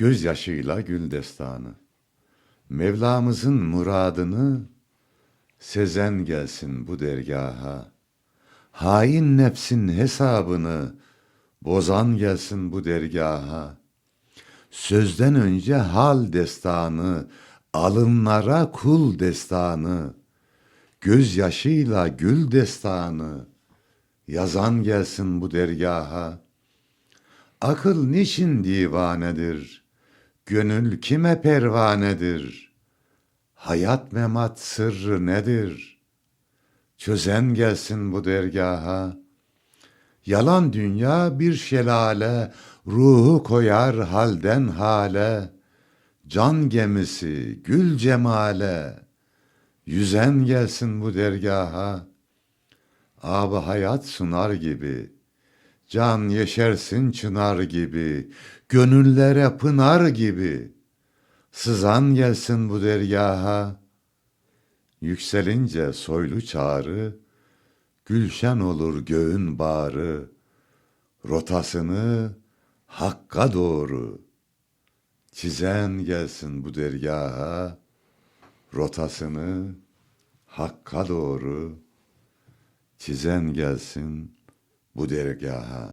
Gözyaşıyla gül destanı. Mevlamızın muradını sezen gelsin bu dergaha. Hain nefsin hesabını bozan gelsin bu dergaha. Sözden önce hal destanı, alınlara kul destanı, gözyaşıyla gül destanı, yazan gelsin bu dergaha. Akıl niçin divanedir? Gönül kime pervanedir? Hayat memat sırrı nedir? Çözen gelsin bu dergaha. Yalan dünya bir şelale, ruhu koyar halden hale. Can gemisi gül cemale, yüzen gelsin bu dergaha. Ab hayat sunar gibi, can yeşersin çınar gibi, gönüllere pınar gibi. Sızan gelsin bu dergaha. Yükselince soylu çağrı, Gülşen olur göğün bağrı, rotasını hakka doğru. Çizen gelsin bu dergaha, rotasını hakka doğru. Çizen gelsin bu dergaha.